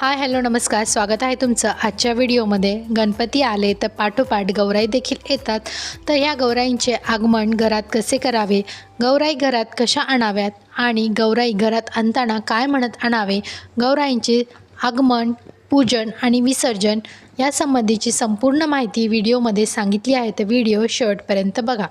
Hi hello नमस्कार. स्वागत आहे तुमचं आजच्या व्हिडिओमध्ये. गणपती आले तर पाठोपाठ गौराई देखील येतात. तर ह्या गौराईंचे आगमन घरात कसे करावे? गौराई घरात कशा आणाव्यात? आणि गौराई घरात आणताना काय म्हणत आणावे? गौराईंचे आगमन पूजन आणि विसर्जन यासंबंधीची संपूर्ण माहिती व्हिडिओमध्ये सांगितली आहे. तर व्हिडिओ शेवटपर्यंत बघा.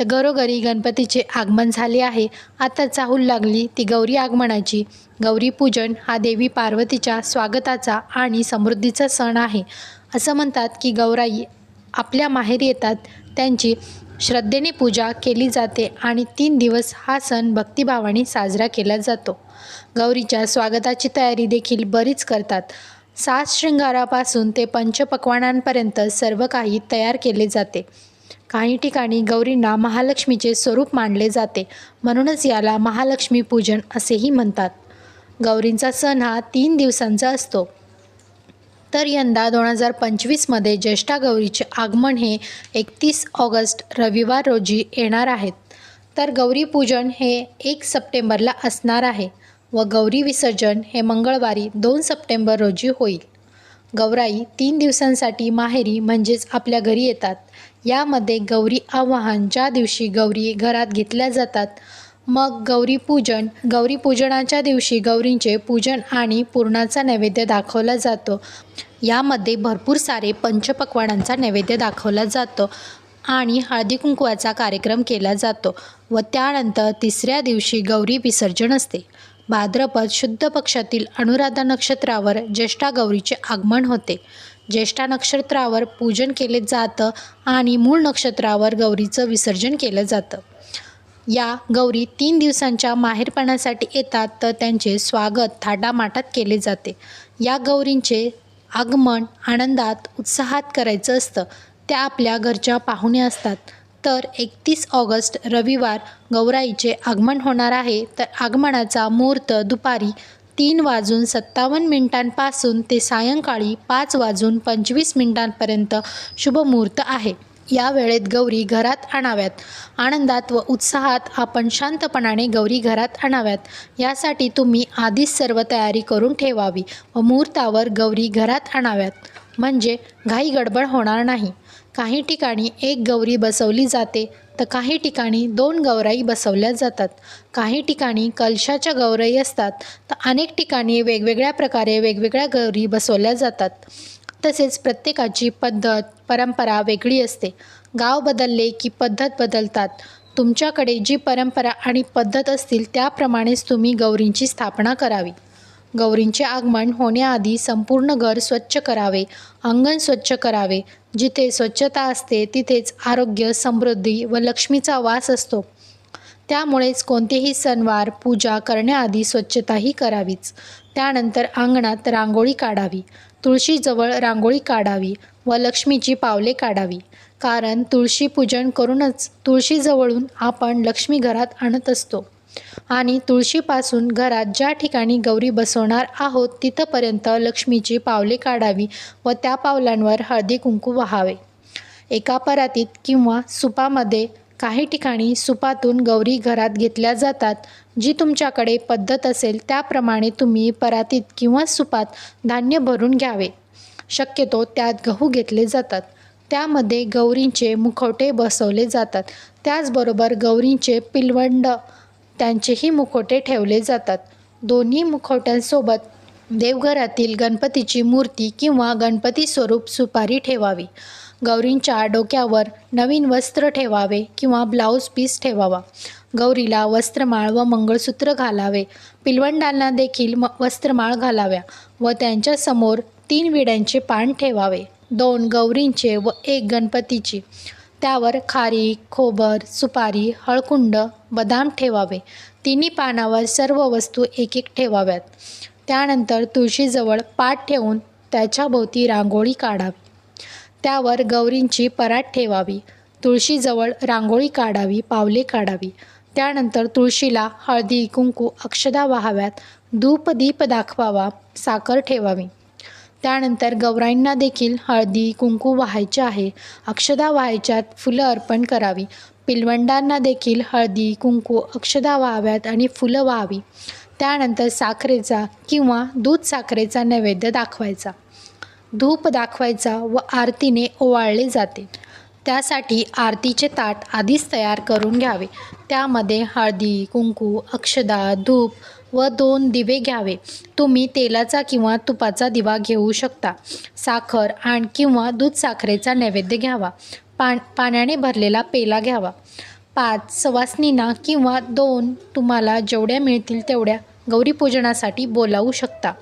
तर घरोघरी गणपतीचे आगमन झाले आहे. आता चाहूल लागली ती गौरी आगमनाची. गौरी पूजन हा देवी पार्वतीच्या स्वागताचा आणि समृद्धीचा सण आहे. असं म्हणतात की गौराई आपल्या माहेर येतात. त्यांची श्रद्धेने पूजा केली जाते आणि तीन दिवस हा सण भक्तिभावाने साजरा केला जातो. गौरीच्या स्वागताची तयारी देखील बरीच करतात. सात शृंगारापासून ते पंचपक्वानांपर्यंत सर्व काही तयार केले जाते. काही ठिकाणी गौरींना महालक्ष्मीचे स्वरूप मानले जाते. म्हणूनच याला महालक्ष्मी पूजन असेही म्हणतात. गौरींचा सण हा तीन दिवसांचा असतो. तर यंदा दोन हजार पंचवीसमध्ये ज्येष्ठा गौरीचे आगमन हे एकतीस ऑगस्ट रविवार रोजी येणार आहेत तर गौरी पूजन हे एक सप्टेंबरला असणार आहे व गौरी विसर्जन हे मंगळवारी दोन सप्टेंबर रोजी होईल. गौराई तीन दिवसांसाठी माहेरी म्हणजेच आपल्या घरी येतात. यामध्ये गौरी आवाहन ज्या दिवशी गौरी घरात घेतल्या जातात मग गौरी पूजन. गौरी पूजनाच्या दिवशी गौरींचे पूजन आणि पूर्णाचा नैवेद्य दाखवला जातो. यामध्ये भरपूर सारे पंचपक्वाडांचा नैवेद्य दाखवला जातो. आणि हळदी कुंकवाचा कार्यक्रम केला जातो व त्यानंतर तिसऱ्या दिवशी गौरी विसर्जन असते. भाद्रपद शुद्ध पक्षातील अनुराधा नक्षत्रावर ज्येष्ठा गौरीचे आगमन होते. ज्येष्ठा नक्षत्रावर पूजन केले जातं आणि मूळ नक्षत्रावर गौरीचं विसर्जन केलं जातं. या गौरी तीन दिवसांच्या माहेरपणासाठी येतात तर त्यांचे स्वागत थाटामाटात केले जाते. या गौरींचे आगमन आनंदात उत्साहात करायचं असतं. त्या आपल्या घरच्या पाहुण्या असतात. तर एकतीस ऑगस्ट रविवार गौराईचे आगमन होणार आहे. तर आगमनाचा मुहूर्त दुपारी तीन वाजून सत्तावन्न मिनिटांपासून ते सायंकाळी पाच वाजून पंचवीस मिनिटांपर्यंत शुभमुहूर्त आहे. या वेळेत गौरी घरात आणाव्यात. आनंदात व उत्साहात आपण शांतपणाने गौरी घरात आणाव्यात. यासाठी तुम्ही आधीच सर्व तयारी करून ठेवावी व मुहूर्तावर गौरी घरात आणाव्यात. म्हणजे घाई गडबड होणार नाही. काही ठिकाणी एक गौरी बसवली जाते तर काही ठिकाणी दोन गौराई बसवल्या जातात. काही ठिकाणी कलशाच्या गौराई असतात तर अनेक ठिकाणी वेगवेगळ्या प्रकारे वेगवेगळ्या गौरी बसवल्या जातात. तसेच प्रत्येकाची पद्धत परंपरा वेगळी असते. गाव बदलले की पद्धत बदलतात. तुमच्याकडे जी परंपरा आणि पद्धत असतील त्याप्रमाणेच तुम्ही गौरींची स्थापना करावी. गौरींचे आगमन होण्याआधी संपूर्ण घर स्वच्छ करावे अंगण स्वच्छ करावे. जिथे स्वच्छता असते तिथेच आरोग्य समृद्धी व लक्ष्मीचा वास असतो. त्यामुळेच कोणतेही सणवार पूजा करण्याआधी स्वच्छताही करावीच. त्यानंतर अंगणात रांगोळी काढावी. तुळशीजवळ रांगोळी काढावी व लक्ष्मीची पावले काढावी. कारण तुळशी पूजन करूनच तुळशीजवळून आपण लक्ष्मी घरात आणत असतो. आणि तुळशीपासून घरात ज्या ठिकाणी गौरी बसवणार आहोत तिथंपर्यंत लक्ष्मीची पावले काढावी व त्या पावलांवर हळदी कुंकू वाहावे. एका परातीत किंवा सुपामध्ये काही ठिकाणी सुपातून गौरी घरात घेतल्या जातात जी तुमच्याकडे पद्धत असेल त्याप्रमाणे तुम्ही परातीत किंवा सुपात धान्य भरून घ्यावे. शक्यतो त्यात गहू घेतले जातात. त्यामध्ये गौरींचे मुखवटे बसवले जातात. त्याचबरोबर गौरींचे पिलवंड त्यांचेही मुखवटे ठेवले जातात. दोन्ही मुखवट्यांसोबत देवघरातील गणपतीची मूर्ती किंवा गणपती स्वरूप सुपारी ठेवावी. गौरींच्या डोक्यावर नवीन वस्त्र ठेवावे किंवा ब्लाऊज पीस ठेवावा. गौरीला वस्त्रमाळ व मंगळसूत्र घालावे. पिलवंडांना देखील म वस्त्रमाळ घालाव्या व त्यांच्यासमोर तीन विड्यांचे पान ठेवावे. दोन गौरींचे व एक गणपतीची. त्यावर खारी खोबर सुपारी हळकुंड बदाम ठेवावे. तिन्ही पानावर सर्व वस्तू एक एक ठेवाव्यात. त्यानंतर तुळशीजवळ पाठ ठेवून त्याच्याभोवती रांगोळी काढावी. त्यावर गौरींची परात ठेवावी. तुळशीजवळ रांगोळी काढावी पावले काढावी. त्यानंतर तुळशीला हळदी कुंकू अक्षदा वाहाव्यात. धूप दीप दाखवावा साखर ठेवावी. त्यानंतर गौराईंना देखील हळदी कुंकू वाहायचे आहे. अक्षदा वाहायच्यात फुलं अर्पण करावी. पिलवंडांना देखील हळदी कुंकू अक्षदा व्हाव्यात आणि फुलं व्हावी. त्यानंतर साखरेचा किंवा दूध साखरेचा नैवेद्य दाखवायचा. धूप दाखवायचा व आरतीने ओवाळले जाते. त्यासाठी आरतीचे ताट आधीच तयार करून घ्यावे. त्यामध्ये हळदी कुंकू अक्षदा धूप व दोन दिवे घ्यावे. तुम्ही तेलाचा किंवा तुपाचा दिवा घेऊ शकता. साखर आणि किंवा दूध साखरेचा नैवेद्य घ्यावा. पा पाण्याने भरलेला पेला घ्यावा. पाच सवासनींना किंवा दोन तुम्हाला जेवढ्या मिळतील तेवढ्या गौरीपूजनासाठी बोलावू शकता.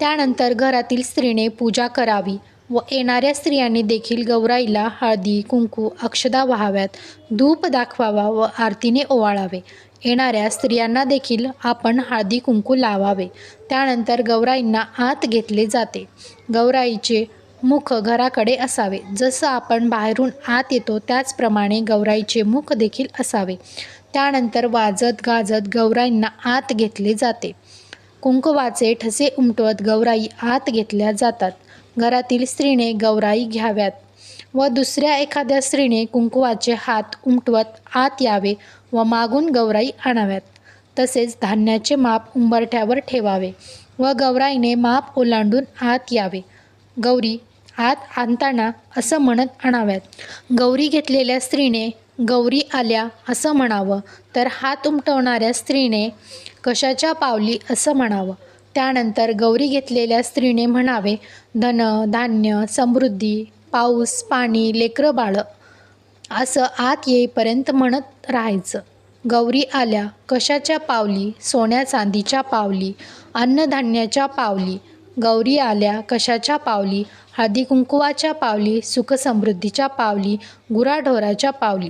त्यानंतर घरातील स्त्रीने पूजा करावी व येणाऱ्या स्त्रियांनी देखील गौराईला हळदी कुंकू अक्षदा व्हाव्यात धूप दाखवावा व आरतीने ओवाळावे. येणाऱ्या स्त्रियांना देखील आपण हळदी कुंकू लावावे. त्यानंतर गौराईंना आत घेतले जाते. गौराईचे मुख घराकडे असावे. जसं आपण बाहेरून आत येतो त्याचप्रमाणे गौराईचे मुख देखील असावे. त्यानंतर वाजत गाजत गौराईंना आत घेतले जाते. कुंकुवाचे ठसे उमटवत गौराई आत घेतल्या जातात. घरातील स्त्रीने गौराई घ्याव्यात व दुसऱ्या एखाद्या स्त्रीने कुंकुवाचे हात उमटवत आत यावे व मागून गौराई आणाव्यात. तसेच धान्याचे माप उंबरठ्यावर ठेवावे व गौराईने माप ओलांडून आत यावे. गौरी आत आणताना असं म्हणत आणाव्यात गौरी घेतलेल्या स्त्रीने गौरी आल्या असं म्हणावं तर हात उमटवणाऱ्या स्त्रीने कशाच्या पावली असं म्हणावं. त्यानंतर गौरी घेतलेल्या स्त्रीने म्हणावे धन धान्य समृद्धी पाऊस पाणी लेकरं बाळं. असं आत येईपर्यंत म्हणत राहायचं. गौरी आल्या कशाच्या पावली? सोन्या चांदीच्या पावली अन्नधान्याच्या पावली गौरी आल्या कशाच्या पावली? हळदी कुंकुवाच्या पावली सुखसमृद्धीच्या पावली गुराढोराच्या पावली.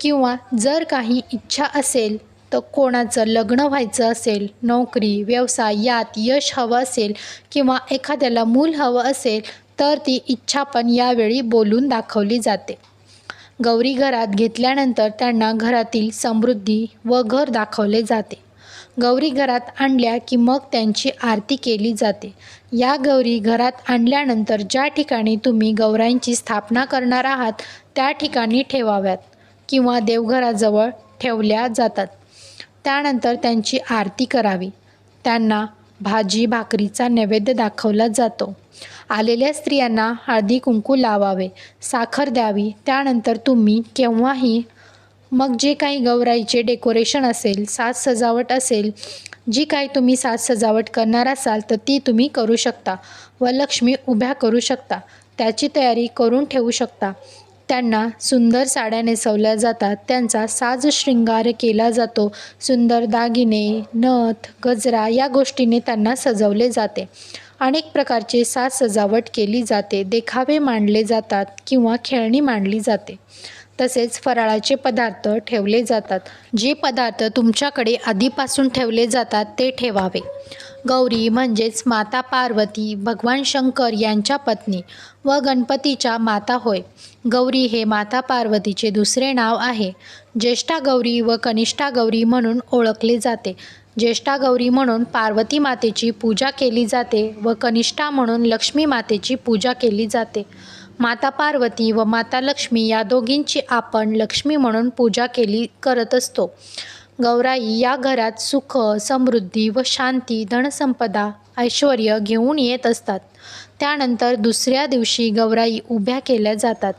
किंवा जर काही इच्छा असेल तर कोणाचं लग्न व्हायचं असेल नोकरी व्यवसाय यात यश हवं असेल किंवा एखाद्याला मूल हवं असेल तर ती इच्छा पण यावेळी बोलून दाखवली जाते. गौरी घरात घेतल्यानंतर त्यांना घरातील समृद्धी व घर दाखवले जाते. गौरी घरात आणल्या की मग त्यांची आरती केली जाते. या गौरी घरात आणल्यानंतर ज्या ठिकाणी तुम्ही गौरांची स्थापना करणार आहात त्या ठिकाणी ठेवाव्यात किंवा देवघराजवळ ठेवल्या जातात. त्यानंतर त्यांची आरती करावी. त्यांना भाजी भाकरीचा नैवेद्य दाखवला जातो. आलेल्या स्त्रियांना हळदी कुंकू लावावे साखर द्यावी. त्यानंतर तुम्ही केव्हाही मग जे काही गौराईचे डेकोरेशन असेल साज सजावट असेल जी काही तुम्ही साज सजावट करणार असाल तर ती तुम्ही करू शकता व लक्ष्मी उभ्या करू शकता. त्याची तयारी करून ठेवू शकता. त्यांना सुंदर साड्या नेसवल्या जातात. त्यांचा साज शृंगार केला जातो. सुंदर दागिने नथ गजरा या गोष्टीने त्यांना सजवले जाते. अनेक प्रकारचे साज सजावट केली जाते. देखावे मांडले जातात किंवा खेळणी मांडली जाते. तसेच फराळाचे पदार्थ ठेवले जातात. जे पदार्थ तुमच्याकडे आधीपासून ठेवले जातात ते ठेवावे. गौरी म्हणजेच माता पार्वती भगवान शंकर यांच्या पत्नी व गणपतीच्या माता होय. गौरी हे माता पार्वतीचे दुसरे नाव आहे. ज्येष्ठा गौरी व कनिष्ठा गौरी म्हणून ओळखले जाते. ज्येष्ठा गौरी म्हणून पार्वती मातेची पूजा केली जाते व कनिष्ठा म्हणून लक्ष्मी मातेची पूजा केली जाते. माता पार्वती व माता लक्ष्मी या दोघींची आपण लक्ष्मी म्हणून पूजा केली करत असतो. गौराई या घरात सुख समृद्धी व शांती धनसंपदा ऐश्वर घेऊन येत असतात. त्यानंतर दुसऱ्या दिवशी गौराई उभ्या केल्या जातात.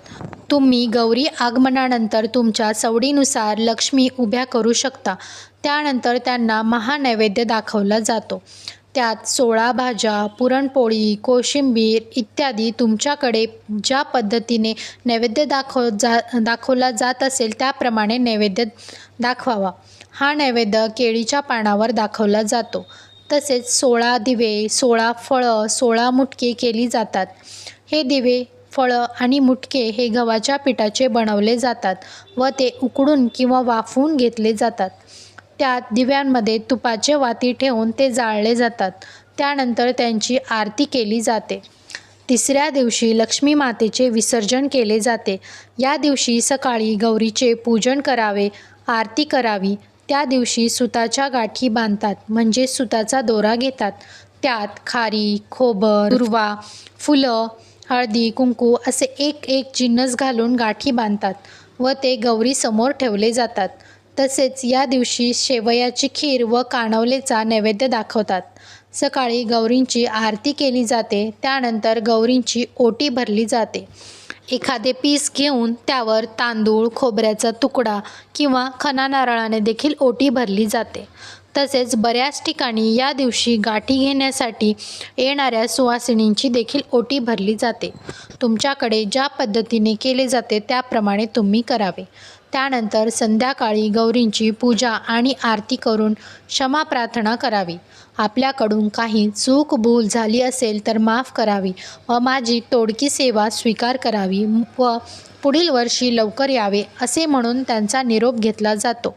तुम्ही गौरी आगमनानंतर तुमच्या सवडीनुसार लक्ष्मी उभ्या करू शकता. त्यानंतर त्यांना महानैवेद्य दाखवला जातो. त्यात सोळा भाज्या पुरणपोळी कोशिंबीर इत्यादी तुमच्याकडे ज्या पद्धतीने नैवेद्य दाखव जा दाखवला जात असेल त्याप्रमाणे नैवेद्य दाखवावा. हा नैवेद्य केळीच्या पानावर दाखवला जातो. तसेच सोळा दिवे सोळा फळं सोळा मुटके केली जातात. हे दिवे फळं आणि मुटके हे गव्हाच्या पिठाचे बनवले जातात व ते उकडून किंवा वाफवून घेतले जातात. त्यात दिव्यांमध्ये तुपाचे वाती ठेवून ते जाळले जातात. त्यानंतर त्यांची आरती केली जाते. तिसऱ्या दिवशी लक्ष्मी मातेचे विसर्जन केले जाते. या दिवशी सकाळी गौरीचे पूजन करावे आरती करावी. त्या दिवशी सुताच्या गाठी बांधतात म्हणजे सुताचा दोरा घेतात. त्यात खारी खोबर दुर्वा फुलं हळदी कुंकू असे एक एक जिन्नस घालून गाठी बांधतात व ते गौरीसमोर ठेवले जातात. तसेच या दिवशी शेवयाची खीर व कानवलेचा नैवेद्य दाखवतात. सकाळी गौरींची आरती केली जाते त्यानंतर गौरींची ओटी भरली जाते. एखादे पीस घेऊन त्यावर तांदूळ खोबऱ्याचा तुकडा किंवा खना नारळाने देखील ओटी भरली जाते. तसेच बऱ्याच ठिकाणी या दिवशी गाठी घेण्यासाठी येणाऱ्या सुवासिनींची देखील ओटी भरली जाते. तुमच्याकडे ज्या पद्धतीने केले जाते त्याप्रमाणे तुम्ही करावे. त्यानंतर संध्याकाळी गौरींची पूजा आणि आरती करून क्षमा प्रार्थना करावी. आपल्याकडून काही चूक भूल झाली असेल तर माफ करावी व माझी तोडकी सेवा स्वीकार करावी व पुढील वर्षी लवकर यावे असे म्हणून त्यांचा निरोप घेतला जातो.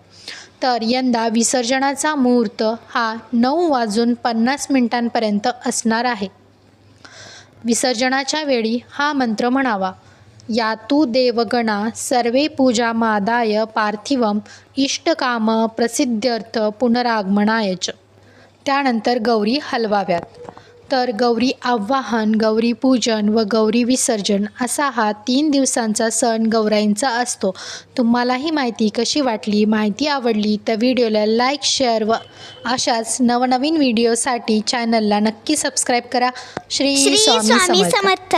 तर यंदा विसर्जनाचा मुहूर्त हा नऊ वाजून पन्नास मिनिटांपर्यंत असणार आहे. विसर्जनाच्या वेळी हा मंत्र म्हणावा यातू देवगणा सर्वे पूजा मादाय पार्थिवम इष्टकाम प्रसिद्ध्यर्थ पुनरागमनाय च. त्यानंतर गौरी हलवाव्यात. तर गौरी आवाहन गौरी पूजन व गौरी विसर्जन असा हा तीन दिवसांचा सण गौराईंचा असतो. तुम्हाला ही माहिती कशी वाटली माहिती आवडली तर व्हिडिओला लाईक शेअर व अशाच नवनवीन व्हिडिओसाठी चॅनलला नक्की सबस्क्राईब करा. श्री श्री स्वामी समर्थ.